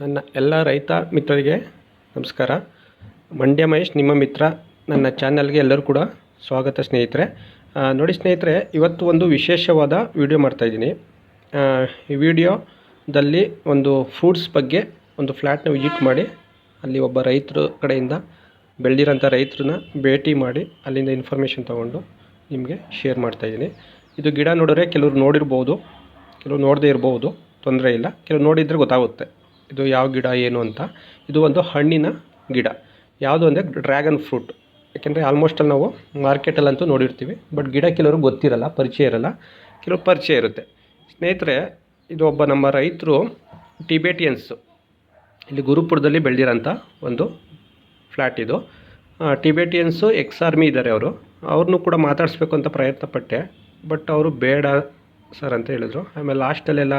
ನನ್ನ ಎಲ್ಲ ರೈತ ಮಿತ್ರರಿಗೆ ನಮಸ್ಕಾರ. ಮಂಡ್ಯ ಮಹೇಶ್, ನಿಮ್ಮ ಮಿತ್ರ, ನನ್ನ ಚಾನಲ್ಗೆ ಎಲ್ಲರೂ ಕೂಡ ಸ್ವಾಗತ ಸ್ನೇಹಿತರೆ. ನೋಡಿ ಸ್ನೇಹಿತರೆ, ಇವತ್ತು ಒಂದು ವಿಶೇಷವಾದ ವಿಡಿಯೋ ಮಾಡ್ತಾಯಿದ್ದೀನಿ ಈ ವಿಡಿಯೋದಲ್ಲಿ ಒಂದು ಫ್ರೂಟ್ಸ್ ಬಗ್ಗೆ ಒಂದು ಫ್ಲ್ಯಾಟ್ನ ವಿಸಿಟ್ ಮಾಡಿ, ಅಲ್ಲಿ ಒಬ್ಬ ರೈತರ ಕಡೆಯಿಂದ ಬೆಳೆದಿರೋಂಥ ರೈತರನ್ನ ಭೇಟಿ ಮಾಡಿ, ಅಲ್ಲಿಂದ ಇನ್ಫಾರ್ಮೇಷನ್ ತೊಗೊಂಡು ನಿಮಗೆ ಶೇರ್ ಮಾಡ್ತಾಯಿದ್ದೀನಿ ಇದು ಗಿಡ ನೋಡಿದ್ರೆ ಕೆಲವರು ನೋಡಿರ್ಬೋದು, ಕೆಲವರು ನೋಡದೇ ಇರ್ಬೋದು, ತೊಂದರೆ ಇಲ್ಲ. ಕೆಲವು ನೋಡಿದರೆ ಗೊತ್ತಾಗುತ್ತೆ. ಇದು ಯಾವ ಗಿಡ ಏನು ಅಂತ? ಇದು ಒಂದು ಹಣ್ಣಿನ ಗಿಡ. ಯಾವುದು ಅಂದರೆ ಡ್ರ್ಯಾಗನ್ ಫ್ರೂಟ್. ಯಾಕೆಂದರೆ ಆಲ್ಮೋಸ್ಟ್ ಅಲ್ಲಿ ನಾವು ಮಾರ್ಕೆಟಲ್ಲಂತೂ ನೋಡಿರ್ತೀವಿ ಬಟ್ ಗಿಡ ಕೆಲವರು ಗೊತ್ತಿರಲ್ಲ, ಪರಿಚಯ ಇರಲ್ಲ. ಕೆಲವು ಪರಿಚಯ ಇರುತ್ತೆ. ಸ್ನೇಹಿತರೆ, ಇದು ಒಬ್ಬ ನಮ್ಮ ರೈತರು ಟಿಬೇಟಿಯನ್ಸು ಇಲ್ಲಿ ಗುರುಪುರದಲ್ಲಿ ಬೆಳೆದಿರೋಂಥ ಒಂದು ಫ್ಲ್ಯಾಟ್ ಇದು. ಟಿಬೇಟಿಯನ್ಸು ಎಕ್ಸ್ ಆರ್ಮಿ ಇದ್ದಾರೆ ಅವರು. ಅವ್ರನ್ನೂ ಕೂಡ ಮಾತಾಡಿಸ್ಬೇಕು ಅಂತ ಪ್ರಯತ್ನ ಪಟ್ಟೆ ಬಟ್ ಅವರು ಬೇಡ ಸರ್ ಅಂತ ಹೇಳಿದ್ರು. ಆಮೇಲೆ ಲಾಸ್ಟಲ್ಲೆಲ್ಲ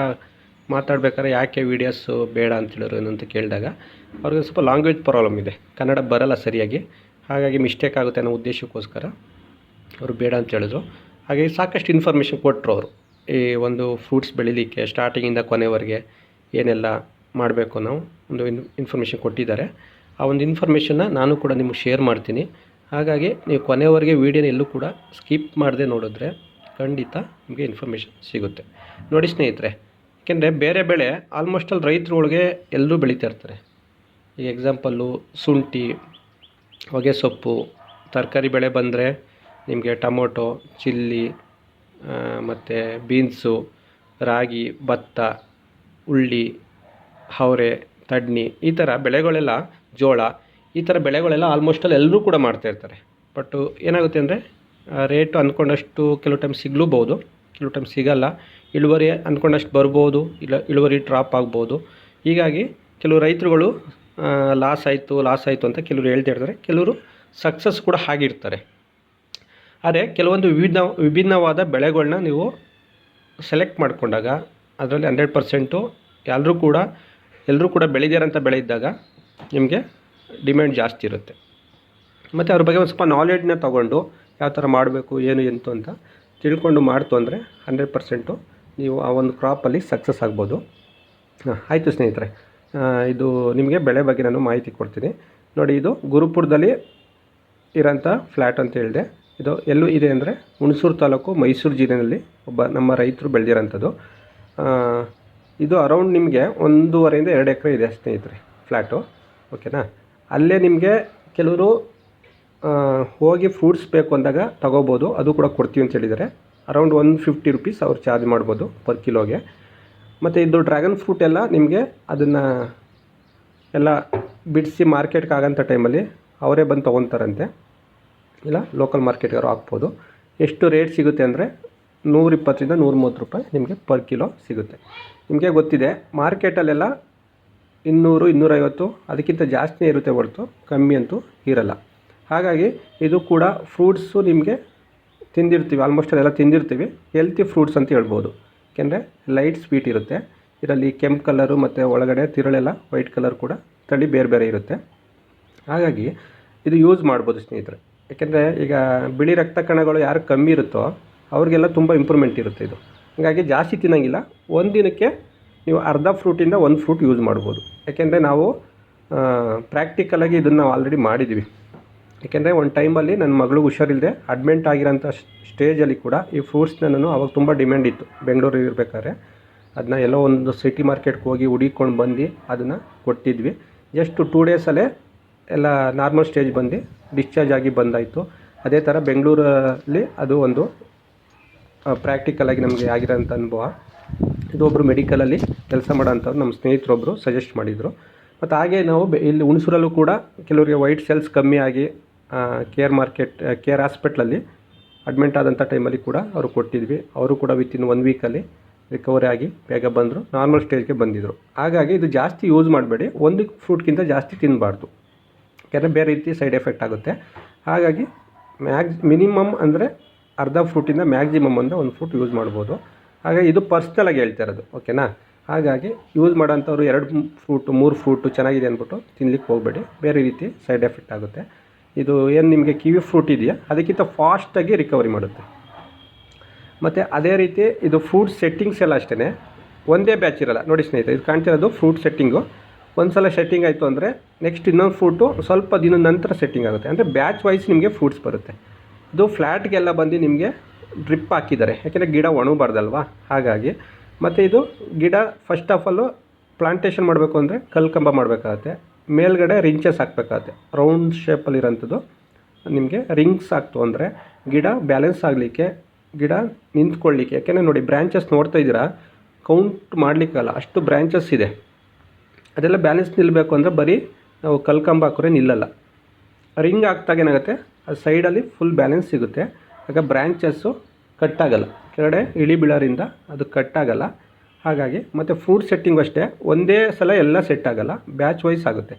ಮಾತಾಡ್ಬೇಕಾದ್ರೆ ಯಾಕೆ ವೀಡಿಯೋಸು ಬೇಡ ಅಂತ ಏನು ಅಂತ ಕೇಳಿದಾಗ, ಅವ್ರಿಗೆ ಸ್ವಲ್ಪ ಲ್ಯಾಂಗ್ವೇಜ್ ಪ್ರಾಬ್ಲಮ್ ಇದೆ. ಕನ್ನಡ ಬರಲ್ಲ ಸರಿಯಾಗಿ. ಹಾಗಾಗಿ ಮಿಸ್ಟೇಕ್ ಆಗುತ್ತೆ ಅನ್ನೋ ಉದ್ದೇಶಕ್ಕೋಸ್ಕರ ಅವರು ಬೇಡ ಅಂತ ಹೇಳಿದ್ರು. ಹಾಗೆ ಸಾಕಷ್ಟು ಇನ್ಫಾರ್ಮೇಷನ್ ಕೊಟ್ಟರು ಅವರು. ಈ ಒಂದು ಫ್ರೂಟ್ಸ್ ಬೆಳಿಲಿಕ್ಕೆ ಸ್ಟಾರ್ಟಿಂಗಿಂದ ಕೊನೆವರೆಗೆ ಏನೆಲ್ಲ ಮಾಡಬೇಕು ನಾವು ಒಂದು ಇನ್ ಇನ್ಫಾರ್ಮೇಷನ್ ಕೊಟ್ಟಿದ್ದಾರೆ. ಆ ಒಂದು ಇನ್ಫಾರ್ಮೇಷನ್ನ ನಾನು ಕೂಡ ನಿಮಗೆ ಶೇರ್ ಮಾಡ್ತೀನಿ. ಹಾಗಾಗಿ ನೀವು ಕೊನೆವರೆಗೆ ವೀಡಿಯೋನ ಎಲ್ಲೂ ಕೂಡ ಸ್ಕಿಪ್ ಮಾಡದೆ ನೋಡಿದ್ರೆ ಖಂಡಿತ ನಿಮಗೆ ಇನ್ಫಾರ್ಮೇಷನ್ ಸಿಗುತ್ತೆ. ನೋಡಿ ಸ್ನೇಹಿತರೆ ಯಾಕೆಂದರೆ ಬೇರೆ ಬೆಳೆ ಆಲ್ಮೋಸ್ಟ್ ಅಲ್ಲಿ ರೈತರೊಳಗೆ ಎಲ್ಲರೂ ಬೆಳೀತಾ ಇರ್ತಾರೆ. ಈಗ ಎಕ್ಸಾಂಪಲ್ಲು ಶುಂಠಿ ಹೊಗೆ ಸೊಪ್ಪು ತರಕಾರಿ ಬೆಳೆ ಬಂದರೆ ನಿಮಗೆ ಟೊಮೊಟೊ, ಚಿಲ್ಲಿ ಮತ್ತು ಬೀನ್ಸು, ರಾಗಿ, ಭತ್ತ, ಉಳ್ಳಿ, ಅವರೆ, ತಡ್ನಿ ಈ ಥರ ಬೆಳೆಗಳೆಲ್ಲ, ಜೋಳ ಈ ಥರ ಬೆಳೆಗಳೆಲ್ಲ ಆಲ್ಮೋಸ್ಟಲ್ಲಿ ಎಲ್ಲರೂ ಕೂಡ ಮಾಡ್ತಾಯಿರ್ತಾರೆ ಬಟ್ಟು ಏನಾಗುತ್ತೆ ಅಂದರೆ ರೇಟು ಅಂದ್ಕೊಂಡಷ್ಟು ಕೆಲವು ಟೈಮ್ ಸಿಗ್ಲೂಬೋದು ಕೆಲವು ಟೈಮ್ ಸಿಗಲ್ಲ. ಇಳುವರಿ ಅಂದ್ಕೊಂಡಷ್ಟು ಬರ್ಬೋದು, ಇಲ್ಲ ಇಳುವರಿ ಡ್ರಾಪ್ ಆಗ್ಬೋದು. ಹೀಗಾಗಿ ಕೆಲವು ರೈತರುಗಳು ಲಾಸ್ ಆಯಿತು ಲಾಸ್ ಆಯಿತು ಅಂತ ಕೆಲವರು ಹೇಳ್ತಾ ಇರ್ತಾರೆ. ಕೆಲವರು ಸಕ್ಸಸ್ ಕೂಡ ಆಗಿರ್ತಾರೆ ಆದರೆ ಕೆಲವೊಂದು ವಿವಿಧ ವಿಭಿನ್ನವಾದ ಬೆಳೆಗಳನ್ನ ನೀವು ಸೆಲೆಕ್ಟ್ ಮಾಡಿಕೊಂಡಾಗ ಅದರಲ್ಲಿ ಹಂಡ್ರೆಡ್ ಪರ್ಸೆಂಟು ಎಲ್ಲರೂ ಕೂಡ ಎಲ್ಲರೂ ಕೂಡ ಬೆಳೆದಿರೋಂಥ ಬೆಳೆ ಇದ್ದಾಗ ನಿಮಗೆ ಡಿಮ್ಯಾಂಡ್ ಜಾಸ್ತಿ ಇರುತ್ತೆ. ಮತ್ತು ಅದ್ರ ಬಗ್ಗೆ ಒಂದು ಸ್ವಲ್ಪ ನಾಲೆಡ್ಜ್ನ ತೊಗೊಂಡು ಯಾವ ಥರ ಮಾಡಬೇಕು, ಏನು ಎಂತು ಅಂತ ತಿಳ್ಕೊಂಡು ಮಾಡ್ತು ಅಂದರೆ ಹಂಡ್ರೆಡ್ ಪರ್ಸೆಂಟು ನೀವು ಆ ಒಂದು ಕ್ರಾಪಲ್ಲಿ ಸಕ್ಸಸ್ ಆಗ್ಬೋದು. ಆಯಿತು ಸ್ನೇಹಿತರೆ. ಇದು ನಿಮಗೆ ಬೆಳೆ ಬಗ್ಗೆ ನಾನು ಮಾಹಿತಿ ಕೊಡ್ತೀನಿ. ನೋಡಿ, ಇದು ಗುರುಪುರದಲ್ಲಿ ಇರೋಂಥ ಫ್ಲ್ಯಾಟ್ ಅಂತ ಹೇಳಿದೆ. ಇದು ಎಲ್ಲೂ ಇದೆ ಅಂದರೆ ಹುಣಸೂರು ತಾಲೂಕು ಮೈಸೂರು ಜಿಲ್ಲೆಯಲ್ಲಿ ಒಬ್ಬ ನಮ್ಮ ರೈತರು ಬೆಳೆದಿರೋಂಥದ್ದು. ಇದು ಅರೌಂಡ್ ನಿಮಗೆ ಒಂದೂವರೆಯಿಂದ ಎರಡು ಎಕರೆ ಇದೆ ಸ್ನೇಹಿತರೆ ಫ್ಲ್ಯಾಟು ಓಕೆನಾ? ಅಲ್ಲೇ ನಿಮಗೆ ಕೆಲವರು ಹೋಗಿ ಫ್ರೂಟ್ಸ್ ಬೇಕು ಅಂದಾಗ ತಗೋಬೋದು. ಅದು ಕೂಡ ಕೊಡ್ತೀವಿ ಅಂತ ಹೇಳಿದ್ದಾರೆ. ಅರೌಂಡ್ ಒನ್ ಫಿಫ್ಟಿ ರುಪೀಸ್ ಅವ್ರು ಚಾರ್ಜ್ ಮಾಡ್ಬೋದು ಪರ್ ಕಿಲೋಗೆ ಮತ್ತು ಇದು ಡ್ರ್ಯಾಗನ್ ಫ್ರೂಟ್ ಎಲ್ಲ ನಿಮಗೆ ಅದನ್ನು ಎಲ್ಲ ಬಿಡಿಸಿ ಮಾರ್ಕೆಟ್ಗೆ ಆಗೋಂಥ ಟೈಮಲ್ಲಿ ಅವರೇ ಬಂದು ತೊಗೊತಾರಂತೆ. ಇಲ್ಲ ಲೋಕಲ್ ಮಾರ್ಕೆಟ್ಗಾರು ಹಾಕ್ಬೋದು. ಎಷ್ಟು ರೇಟ್ ಸಿಗುತ್ತೆ ಅಂದರೆ ನೂರಿಪ್ಪತ್ತರಿಂದ ನೂರ ಮೂವತ್ತು ರೂಪಾಯಿ ನಿಮಗೆ ಪರ್ ಕಿಲೋ ಸಿಗುತ್ತೆ. ನಿಮಗೆ ಗೊತ್ತಿದೆ ಮಾರ್ಕೆಟಲ್ಲೆಲ್ಲ ಇನ್ನೂರು, ಇನ್ನೂರೈವತ್ತು, ಅದಕ್ಕಿಂತ ಜಾಸ್ತಿನೇ ಇರುತ್ತೆ ಹೊರತು, ಕಮ್ಮಿ ಅಂತೂ ಇರಲ್ಲ. ಹಾಗಾಗಿ ಇದು ಕೂಡ ಫ್ರೂಟ್ಸು ನಿಮಗೆ ತಿಂದಿರ್ತೀವಿ ಆಲ್ಮೋಸ್ಟ್ ಅದೆಲ್ಲ ತಿಂದಿರ್ತೀವಿ. ಹೆಲ್ತಿ ಫ್ರೂಟ್ಸ್ ಅಂತ ಹೇಳ್ಬೋದು. ಯಾಕೆಂದರೆ ಲೈಟ್ ಸ್ವೀಟ್ ಇರುತ್ತೆ. ಇದರಲ್ಲಿ ಕೆಂಪು ಕಲರು ಮತ್ತು ಒಳಗಡೆ ತಿರುಳೆಲ್ಲ ವೈಟ್ ಕಲರ್ ಕೂಡ ತಳಿ ಬೇರೆ ಬೇರೆ ಇರುತ್ತೆ. ಹಾಗಾಗಿ ಇದು ಯೂಸ್ ಮಾಡ್ಬೋದು ಸ್ನೇಹಿತರೆ. ಯಾಕೆಂದರೆ ಈಗ ಬಿಳಿ ರಕ್ತ ಕಣಗಳು ಯಾರು ಕಮ್ಮಿ ಇರುತ್ತೋ ಅವ್ರಿಗೆಲ್ಲ ತುಂಬ ಇಂಪ್ರೂವ್ಮೆಂಟ್ ಇರುತ್ತೆ ಇದು. ಹಾಗಾಗಿ ಜಾಸ್ತಿ ತಿನ್ನೋಂಗಿಲ್ಲ. ಒಂದು ದಿನಕ್ಕೆ ನೀವು ಅರ್ಧ ಫ್ರೂಟಿಂದ ಒಂದು ಫ್ರೂಟ್ ಯೂಸ್ ಮಾಡ್ಬೋದು. ಯಾಕೆಂದರೆ ನಾವು ಪ್ರಾಕ್ಟಿಕಲಾಗಿ ಇದನ್ನು ನಾವು ಆಲ್ರೆಡಿ ಮಾಡಿದ್ವಿ. ಯಾಕೆಂದರೆ ಒಂದು ಟೈಮಲ್ಲಿ ನನ್ನ ಮಗಳು ಹುಷಾರಿಲ್ಲದೆ ಅಡ್ಮಿಂಟ್ ಆಗಿರೋಂಥ ಸ್ಟೇಜಲ್ಲಿ ಕೂಡ ಈ ಫ್ರೂಟ್ಸ್ನ ನಾನು ಅವಾಗ ತುಂಬ ಡಿಮ್ಯಾಂಡ್ ಇತ್ತು. ಬೆಂಗಳೂರಿಗೆ ಇರಬೇಕಾದ್ರೆ ಅದನ್ನ ಎಲ್ಲೋ ಒಂದು ಸಿಟಿ ಮಾರ್ಕೆಟ್ಗೆ ಹೋಗಿ ಹುಡಿಕೊಂಡು ಬಂದು ಅದನ್ನು ಕೊಟ್ಟಿದ್ವಿ. ಜಸ್ಟ್ ಟೂ ಡೇಸಲ್ಲೇ ಎಲ್ಲ ನಾರ್ಮಲ್ ಸ್ಟೇಜ್ ಬಂದು ಡಿಸ್ಚಾರ್ಜ್ ಆಗಿ ಬಂದಾಯಿತು. ಅದೇ ಥರ ಬೆಂಗಳೂರಲ್ಲಿ ಅದು ಒಂದು ಪ್ರಾಕ್ಟಿಕಲಾಗಿ ನಮಗೆ ಆಗಿರೋಂಥ ಅನುಭವ. ಇದು ಒಬ್ಬರು ಮೆಡಿಕಲಲ್ಲಿ ಕೆಲಸ ಮಾಡೋಂಥವ್ರು ನಮ್ಮ ಸ್ನೇಹಿತರೊಬ್ಬರು ಸಜೆಸ್ಟ್ ಮಾಡಿದರು. ಮತ್ತು ಹಾಗೆ ನಾವು ಇಲ್ಲಿ ಹುಣಸೂರಲ್ಲೂ ಕೂಡ ಕೆಲವರಿಗೆ ವೈಟ್ ಸೆಲ್ಸ್ ಕಮ್ಮಿ ಆಗಿ ಕೇರ್ ಮಾರ್ಕೆಟ್ ಕೇರ್ ಹಾಸ್ಪಿಟ್ಲಲ್ಲಿ ಅಡ್ಮಿಂಟ್ ಆದಂಥ ಟೈಮಲ್ಲಿ ಕೂಡ ಅವರು ಕೊಟ್ಟಿದ್ವಿ. ಅವರು ಕೂಡ ವಿತಿನ್ ಒನ್ ವೀಕಲ್ಲಿ ರಿಕವರಿ ಆಗಿ ಬೇಗ ಬಂದರು. ನಾರ್ಮಲ್ ಸ್ಟೇಜ್ಗೆ ಬಂದಿದ್ದರು ಹಾಗಾಗಿ ಇದು ಜಾಸ್ತಿ ಯೂಸ್ ಮಾಡಬೇಡಿ. ಒಂದು ಫ್ರೂಟ್ಗಿಂತ ಜಾಸ್ತಿ ತಿನ್ನಬಾರ್ದು ಯಾಕಂದರೆ ಬೇರೆ ರೀತಿ ಸೈಡ್ ಎಫೆಕ್ಟ್ ಆಗುತ್ತೆ. ಹಾಗಾಗಿ ಮ್ಯಾಕ್ಸ್ ಮಿನಿಮಮ್ ಅಂದರೆ ಅರ್ಧ ಫ್ರೂಟಿಂದ ಮ್ಯಾಕ್ಸಿಮಮ್ ಅಂದರೆ ಒಂದು ಫ್ರೂಟ್ ಯೂಸ್ ಮಾಡ್ಬೋದು. ಹಾಗಾಗಿ ಇದು ಪರ್ಸ್ನಲಾಗಿ ಹೇಳ್ತಾ ಇರೋದು. ಓಕೆನಾ ಹಾಗಾಗಿ ಯೂಸ್ ಮಾಡೋಂಥವ್ರು ಎರಡು ಫ್ರೂಟು ಮೂರು ಫ್ರೂಟು ಚೆನ್ನಾಗಿದೆ ಅಂದ್ಬಿಟ್ಟು ತಿನ್ಲಿಕ್ಕೆ ಹೋಗಬೇಡಿ. ಬೇರೆ ರೀತಿ ಸೈಡ್ ಎಫೆಕ್ಟ್ ಆಗುತ್ತೆ. ಇದು ಏನು ನಿಮಗೆ ಕಿವಿ ಫ್ರೂಟ್ ಇದೆಯಾ? ಅದಕ್ಕಿಂತ ಫಾಸ್ಟಾಗಿ ರಿಕವರಿ ಮಾಡುತ್ತೆ. ಮತ್ತು ಅದೇ ರೀತಿ ಇದು ಫ್ರೂಟ್ ಸೆಟ್ಟಿಂಗ್ಸ್ ಎಲ್ಲ ಅಷ್ಟೇ ಒಂದೇ ಬ್ಯಾಚ್ ಇರಲ್ಲ. ನೋಡಿ ಸ್ನೇಹಿತರೆ, ಇದು ಕಾಣ್ತಿರೋದು ಫ್ರೂಟ್ ಸೆಟ್ಟಿಂಗು ಒಂದು ಸಲ ಸೆಟ್ಟಿಂಗ್ ಆಯಿತು ಅಂದರೆ ನೆಕ್ಸ್ಟ್ ಇನ್ನೊಂದು ಫ್ರೂಟು ಸ್ವಲ್ಪ ದಿನದ ನಂತರ ಸೆಟ್ಟಿಂಗ್ ಆಗುತ್ತೆ. ಅಂದರೆ ಬ್ಯಾಚ್ ವೈಸ್ ನಿಮಗೆ ಫ್ರೂಟ್ಸ್ ಬರುತ್ತೆ. ಇದು ಫ್ಲ್ಯಾಟ್ಗೆಲ್ಲ ಬಂದು ನಿಮಗೆ ಡ್ರಿಪ್ ಹಾಕಿದ್ದಾರೆ. ಯಾಕೆಂದರೆ ಗಿಡ ಒಣಗಬಾರ್ದಲ್ವಾ? ಹಾಗಾಗಿ. ಮತ್ತು ಇದು ಗಿಡ ಫಸ್ಟ್ ಆಫ್ ಆಲು ಪ್ಲಾಂಟೇಷನ್ ಮಾಡಬೇಕು ಅಂದರೆ ಕಲ್ಕಂಬ ಮಾಡಬೇಕಾಗತ್ತೆ. ಮೇಲ್ಗಡೆ ರಿಂಚಸ್ ಹಾಕ್ಬೇಕಾಗತ್ತೆ. ರೌಂಡ್ ಶೇಪಲ್ಲಿರೋಂಥದ್ದು ನಿಮಗೆ ರಿಂಗ್ಸ್ ಆಗ್ತು ಅಂದರೆ ಗಿಡ ಬ್ಯಾಲೆನ್ಸ್ ಆಗಲಿಕ್ಕೆ, ಗಿಡ ನಿಂತ್ಕೊಳ್ಳಿಕ್ಕೆ, ಯಾಕೆಂದರೆ ನೋಡಿ ಬ್ರ್ಯಾಂಚಸ್ ನೋಡ್ತಾ ಇದ್ದೀರಾ, ಕೌಂಟ್ ಮಾಡಲಿಕ್ಕಲ್ಲ, ಅಷ್ಟು ಬ್ರ್ಯಾಂಚಸ್ ಇದೆ. ಅದೆಲ್ಲ ಬ್ಯಾಲೆನ್ಸ್ ನಿಲ್ಲಬೇಕು ಅಂದರೆ ಬರೀ ನಾವು ಕಲ್ಕಂಬ ಹಾಕಿದ್ರೆ ನಿಲ್ಲಲ್ಲ. ರಿಂಗ್ ಹಾಕ್ದಾಗ ಏನಾಗುತ್ತೆ ಅದು ಸೈಡಲ್ಲಿ ಫುಲ್ ಬ್ಯಾಲೆನ್ಸ್ ಸಿಗುತ್ತೆ. ಆಗ ಬ್ರ್ಯಾಂಚಸ್ಸು ಕಟ್ಟಾಗಲ್ಲ ಕೆಳಗಡೆ ಇಳಿ ಬೀಳೋರಿಂದ ಅದು ಕಟ್ಟಾಗಲ್ಲ ಹಾಗಾಗಿ ಮತ್ತು ಫ್ರೂಟ್ ಸೆಟ್ಟಿಂಗು ಅಷ್ಟೇ. ಒಂದೇ ಸಲ ಎಲ್ಲ ಸೆಟ್ ಆಗೋಲ್ಲ. ಬ್ಯಾಚ್ ವೈಸ್ ಆಗುತ್ತೆ.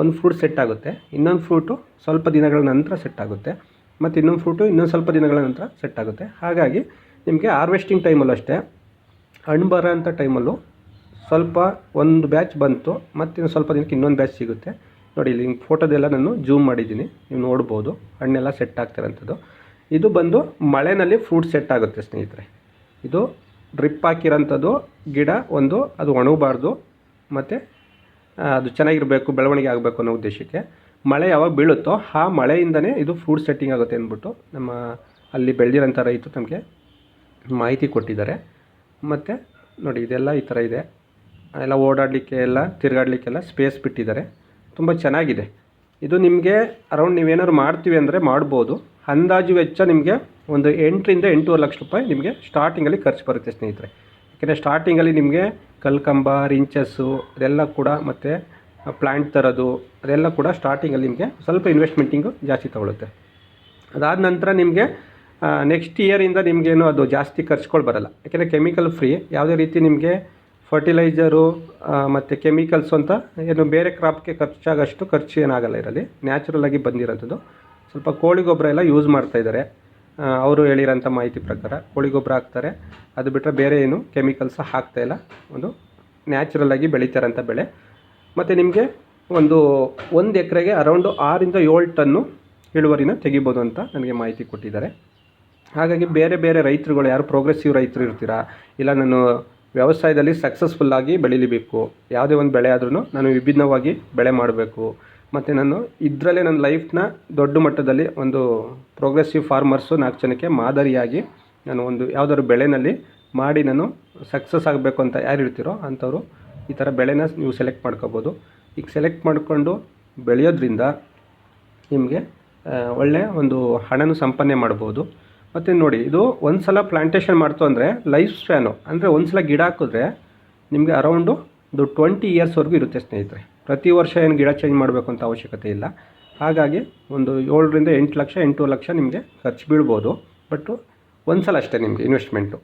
ಒಂದು ಫ್ರೂಟ್ ಸೆಟ್ ಆಗುತ್ತೆ. ಇನ್ನೊಂದು ಫ್ರೂಟು ಸ್ವಲ್ಪ ದಿನಗಳ ನಂತರ ಸೆಟ್ ಆಗುತ್ತೆ. ಮತ್ತು ಇನ್ನೊಂದು ಫ್ರೂಟು ಇನ್ನೊಂದು ಸ್ವಲ್ಪ ದಿನಗಳ ನಂತರ ಸೆಟ್ ಆಗುತ್ತೆ. ಹಾಗಾಗಿ ನಿಮಗೆ ಹಾರ್ವೆಸ್ಟಿಂಗ್ ಟೈಮಲ್ಲೂ ಅಷ್ಟೇ. ಹಣ್ಣು ಬರೋ ಅಂಥ ಟೈಮಲ್ಲೂ ಸ್ವಲ್ಪ ಒಂದು ಬ್ಯಾಚ್ ಬಂತು. ಮತ್ತು ಇನ್ನು ಸ್ವಲ್ಪ ದಿನಕ್ಕೆ ಇನ್ನೊಂದು ಬ್ಯಾಚ್ ಸಿಗುತ್ತೆ. ನೋಡಿ, ಇಲ್ಲಿ ಫೋಟೋದೆಲ್ಲ ನಾನು ಜೂಮ್ ಮಾಡಿದ್ದೀನಿ. ನೀವು ನೋಡ್ಬೋದು. ಹಣ್ಣೆಲ್ಲ ಸೆಟ್ ಆಗ್ತಿರೋಂಥದ್ದು ಇದು ಬಂದು ಮಳೆನಲ್ಲಿ ಫ್ರೂಟ್ ಸೆಟ್ ಆಗುತ್ತೆ ಸ್ನೇಹಿತರೆ. ಇದು ಡ್ರಿಪ್ ಹಾಕಿರೋಂಥದ್ದು ಗಿಡ ಒಂದು, ಅದು ಒಣಗಬಾರ್ದು, ಮತ್ತು ಅದು ಚೆನ್ನಾಗಿರಬೇಕು, ಬೆಳವಣಿಗೆ ಆಗಬೇಕು ಅನ್ನೋ ಉದ್ದೇಶಕ್ಕೆ. ಮಳೆ ಯಾವಾಗ ಬೀಳುತ್ತೋ ಆ ಮಳೆಯಿಂದನೇ ಇದು ಫ್ರೂಟ್ ಸೆಟ್ಟಿಂಗ್ ಆಗುತ್ತೆ ಅಂದ್ಬಿಟ್ಟು ನಮ್ಮ ಅಲ್ಲಿ ಬೆಳೆದಿರೋಂಥ ರೈತರು ನಮಗೆ ಮಾಹಿತಿ ಕೊಟ್ಟಿದ್ದಾರೆ. ಮತ್ತು, ನೋಡಿ, ಇದೆಲ್ಲ ಈ ಥರ ಇದೆ. ಎಲ್ಲ ಓಡಾಡಲಿಕ್ಕೆ ಎಲ್ಲ ತಿರುಗಾಡಲಿಕ್ಕೆಲ್ಲ ಸ್ಪೇಸ್ ಬಿಟ್ಟಿದ್ದಾರೆ. ತುಂಬ ಚೆನ್ನಾಗಿದೆ. ಇದು ನಿಮಗೆ ಅರೌಂಡ್ ನೀವೇನಾದ್ರು ಮಾಡ್ತೀವಿ ಅಂದರೆ ಮಾಡ್ಬೋದು. ಅಂದಾಜು ವೆಚ್ಚ ನಿಮಗೆ ಒಂದು ಎಂಟರಿಂದ ಎಂಟೂವರೆ ಲಕ್ಷ ರೂಪಾಯಿ ನಿಮಗೆ ಸ್ಟಾರ್ಟಿಂಗಲ್ಲಿ ಖರ್ಚು ಬರುತ್ತೆ ಸ್ನೇಹಿತರೆ. ಯಾಕೆಂದರೆ ಸ್ಟಾರ್ಟಿಂಗಲ್ಲಿ ನಿಮಗೆ ಕಲ್ಕಂಬ ರಿಂಚಸ್ಸು ಅದೆಲ್ಲ ಕೂಡ ಮತ್ತು ಪ್ಲ್ಯಾಂಟ್ ತರೋದು ಅದೆಲ್ಲ ಕೂಡ ಸ್ಟಾರ್ಟಿಂಗಲ್ಲಿ ನಿಮಗೆ ಸ್ವಲ್ಪ ಇನ್ವೆಸ್ಟ್ಮೆಂಟಿಂಗು ಜಾಸ್ತಿ ತಗೊಳುತ್ತೆ. ಅದಾದ ನಂತರ ನಿಮಗೆ ನೆಕ್ಸ್ಟ್ ಇಯರಿಂದ ನಿಮಗೇನು ಅದು ಜಾಸ್ತಿ ಖರ್ಚುಗಳು ಬರಲ್ಲ. ಯಾಕೆಂದರೆ ಕೆಮಿಕಲ್ ಫ್ರೀ ಯಾವುದೇ ರೀತಿ ನಿಮಗೆ ಫರ್ಟಿಲೈಸರು ಮತ್ತು ಕೆಮಿಕಲ್ಸು ಅಂತ ಏನು ಬೇರೆ ಕ್ರಾಪ್ಗೆ ಖರ್ಚಾಗಷ್ಟು ಖರ್ಚು ಏನಾಗಲ್ಲ ಇದರಲ್ಲಿ. ನ್ಯಾಚುರಲ್ ಆಗಿ ಬಂದಿರೋಂಥದ್ದು. ಸ್ವಲ್ಪ ಕೋಳಿ ಗೊಬ್ಬರ ಎಲ್ಲ ಯೂಸ್ ಮಾಡ್ತಾಯಿದ್ದಾರೆ ಅವರು ಹೇಳಿರೋಂಥ ಮಾಹಿತಿ ಪ್ರಕಾರ ಕೋಳಿ ಗೊಬ್ಬರ ಹಾಕ್ತಾರೆ. ಅದು ಬಿಟ್ಟರೆ ಬೇರೆ ಏನು ಕೆಮಿಕಲ್ಸ್ ಹಾಕ್ತಾಯಿಲ್ಲ ಒಂದು ನ್ಯಾಚುರಲ್ ಆಗಿ ಬೆಳೀತಾರಂಥ ಬೆಳೆ. ಮತ್ತು ನಿಮಗೆ ಒಂದು ಒಂದು ಎಕರೆಗೆ ಅರೌಂಡು ಆರಿಂದ ಏಳು ಟನ್ನು ಇಳುವರಿನ ತೆಗಿಬೋದು ಅಂತ ನನಗೆ ಮಾಹಿತಿ ಕೊಟ್ಟಿದ್ದಾರೆ. ಹಾಗಾಗಿ ಬೇರೆ ಬೇರೆ ರೈತರುಗಳು, ಯಾರು ಪ್ರೋಗ್ರೆಸಿವ್ ರೈತರು ಇರ್ತೀರಾ? ಇಲ್ಲ ನಾನು ವ್ಯವಸಾಯದಲ್ಲಿ ಸಕ್ಸಸ್ಫುಲ್ಲಾಗಿ ಬೆಳೀಲಿಬೇಕು. ಯಾವುದೇ ಒಂದು ಬೆಳೆ ಆದ್ರೂ ನಾನು ವಿಭಿನ್ನವಾಗಿ ಬೆಳೆ ಮಾಡಬೇಕು. ಮತ್ತು ನಾನು ಇದರಲ್ಲೇ ನನ್ನ ಲೈಫ್ನ ದೊಡ್ಡ ಮಟ್ಟದಲ್ಲಿ ಒಂದು ಪ್ರೋಗ್ರೆಸಿವ್ ಫಾರ್ಮರ್ಸು ನಾಲ್ಕು ಜನಕ್ಕೆ ಮಾದರಿಯಾಗಿ ನಾನು ಒಂದು ಯಾವುದಾದ್ರು ಬೆಳೆನಲ್ಲಿ ಮಾಡಿ ನಾನು ಸಕ್ಸಸ್ ಆಗಬೇಕು ಅಂತ ಯಾರು ಇರ್ತೀರೋ ಅಂಥವರು ಈ ಥರ ಬೆಳೆನ ನೀವು ಸೆಲೆಕ್ಟ್ ಮಾಡ್ಕೋಬೋದು. ಈಗ ಸೆಲೆಕ್ಟ್ ಮಾಡಿಕೊಂಡು ಬೆಳೆಯೋದ್ರಿಂದ ನಿಮಗೆ ಒಳ್ಳೆಯ ಒಂದು ಹಣನೂ ಸಂಪಾದನೆ ಮಾಡ್ಬೋದು. ಮತ್ತು ನೋಡಿ, ಇದು ಒಂದು ಸಲ ಪ್ಲಾಂಟೇಷನ್ ಮಾಡ್ತು ಅಂದರೆ ಲೈಫ್ ಸ್ಪ್ಯಾನು ಅಂದರೆ ಒಂದು ಸಲ ಗಿಡ ಹಾಕಿದ್ರೆ ನಿಮಗೆ ಅರೌಂಡು ಒಂದು ಟ್ವೆಂಟಿ ಇಯರ್ಸ್ವರೆಗೂ ಇರುತ್ತೆ ಸ್ನೇಹಿತರೆ. ಪ್ರತಿ ವರ್ಷ ಏನು ಗಿಡ ಚೇಂಜ್ ಮಾಡಬೇಕು ಅಂತ ಅವಶ್ಯಕತೆ ಇಲ್ಲ. ಹಾಗಾಗಿ ಒಂದು ಏಳರಿಂದ ಎಂಟು ಲಕ್ಷ ಎಂಟು ಲಕ್ಷ ನಿಮಗೆ ಖರ್ಚು ಬೀಳ್ಬೋದು. ಬಟ್ಟು ಒಂದು ಸಲ ಅಷ್ಟೇ ನಿಮಗೆ ಇನ್ವೆಸ್ಟ್ಮೆಂಟು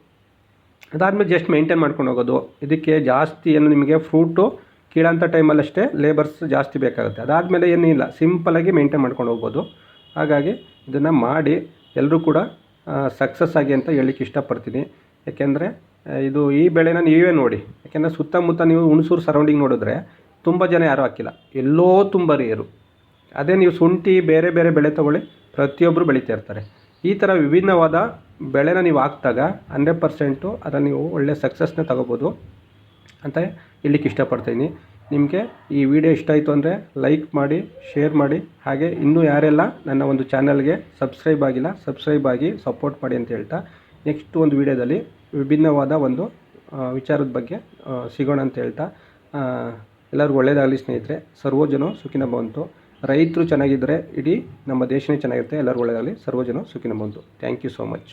ಅದಾದಮೇಲೆ ಜಸ್ಟ್ ಮೇಂಟೈನ್ ಮಾಡ್ಕೊಂಡು ಹೋಗೋದು. ಇದಕ್ಕೆ ಜಾಸ್ತಿ ಏನು ನಿಮಗೆ ಫ್ರೂಟು ಕೀಳಂಥ ಟೈಮಲ್ಲಷ್ಟೇ ಲೇಬರ್ಸ್ ಜಾಸ್ತಿ ಬೇಕಾಗುತ್ತೆ. ಅದಾದಮೇಲೆ ಏನಿಲ್ಲ ಸಿಂಪಲಾಗಿ ಮೇಂಟೈನ್ ಮಾಡ್ಕೊಂಡು ಹೋಗ್ಬೋದು. ಹಾಗಾಗಿ ಇದನ್ನು ಮಾಡಿ ಎಲ್ಲರೂ ಕೂಡ ಸಕ್ಸಸ್ ಆಗಿ ಅಂತ ಹೇಳಲಿಕ್ಕೆ ಇಷ್ಟಪಡ್ತೀನಿ. ಯಾಕೆಂದರೆ ಇದು ಈ ಬೆಳೆನ ನೀವೇ ನೋಡಿ. ಯಾಕೆಂದರೆ ಸುತ್ತಮುತ್ತ ನೀವು ಹುಣಸೂರು ಸರೌಂಡಿಂಗ್ ನೋಡಿದ್ರೆ ತುಂಬ ಜನ ಯಾರೂ ಹಾಕಿಲ್ಲ. ಎಲ್ಲೋ ತುಂಬ ರೇರು ಅದೇ ನೀವು ಶುಂಠಿ, ಬೇರೆ ಬೇರೆ ಬೆಳೆ ತೊಗೊಳ್ಳಿ ಪ್ರತಿಯೊಬ್ಬರು ಬೆಳೀತಾ ಇರ್ತಾರೆ. ಈ ಥರ ವಿಭಿನ್ನವಾದ ಬೆಳೆನ ನೀವು ಹಾಕ್ದಾಗ ಹಂಡ್ರೆಡ್ ಪರ್ಸೆಂಟು ಅದನ್ನು ನೀವು ಒಳ್ಳೆ ಸಕ್ಸಸ್ನ ತಗೋಬೋದು ಅಂತ ಹೇಳಲಿಕ್ಕೆ ಇಷ್ಟಪಡ್ತೀನಿ ನಿಮಗೆ ಈ ವಿಡಿಯೋ ಇಷ್ಟ ಆಯಿತು ಅಂದರೆ ಲೈಕ್ ಮಾಡಿ, ಶೇರ್ ಮಾಡಿ. ಹಾಗೆ ಇನ್ನೂ ಯಾರೆಲ್ಲ ನನ್ನ ಒಂದು ಚಾನಲ್ಗೆ ಸಬ್ಸ್ಕ್ರೈಬ್ ಆಗಿಲ್ಲ, ಸಬ್ಸ್ಕ್ರೈಬ್ ಆಗಿ ಸಪೋರ್ಟ್ ಮಾಡಿ ಅಂತ ಹೇಳ್ತಾ ನೆಕ್ಸ್ಟ್ ಒಂದು ವಿಡಿಯೋದಲ್ಲಿ ವಿಭಿನ್ನವಾದ ಒಂದು ವಿಚಾರದ ಬಗ್ಗೆ ಸಿಗೋಣ ಅಂತ ಹೇಳ್ತಾ ಎಲ್ಲರಿಗೂ ಒಳ್ಳೆಯದಾಗಲಿ ಸ್ನೇಹಿತರೆ. ಸರ್ವೋಜನೋ ಸುಖಿನ ಬಂತು ರೈತರು ಚೆನ್ನಾಗಿದ್ದರೆ ಇಡೀ ನಮ್ಮ ದೇಶನೇ ಚೆನ್ನಾಗಿರುತ್ತೆ. ಎಲ್ಲರಿಗೂ ಒಳ್ಳೆಯದಾಗಲಿ ಸರ್ವೋಜನೋ ಸುಖಿನ ಬಂತು ಥ್ಯಾಂಕ್ ಯು ಸೋ ಮಚ್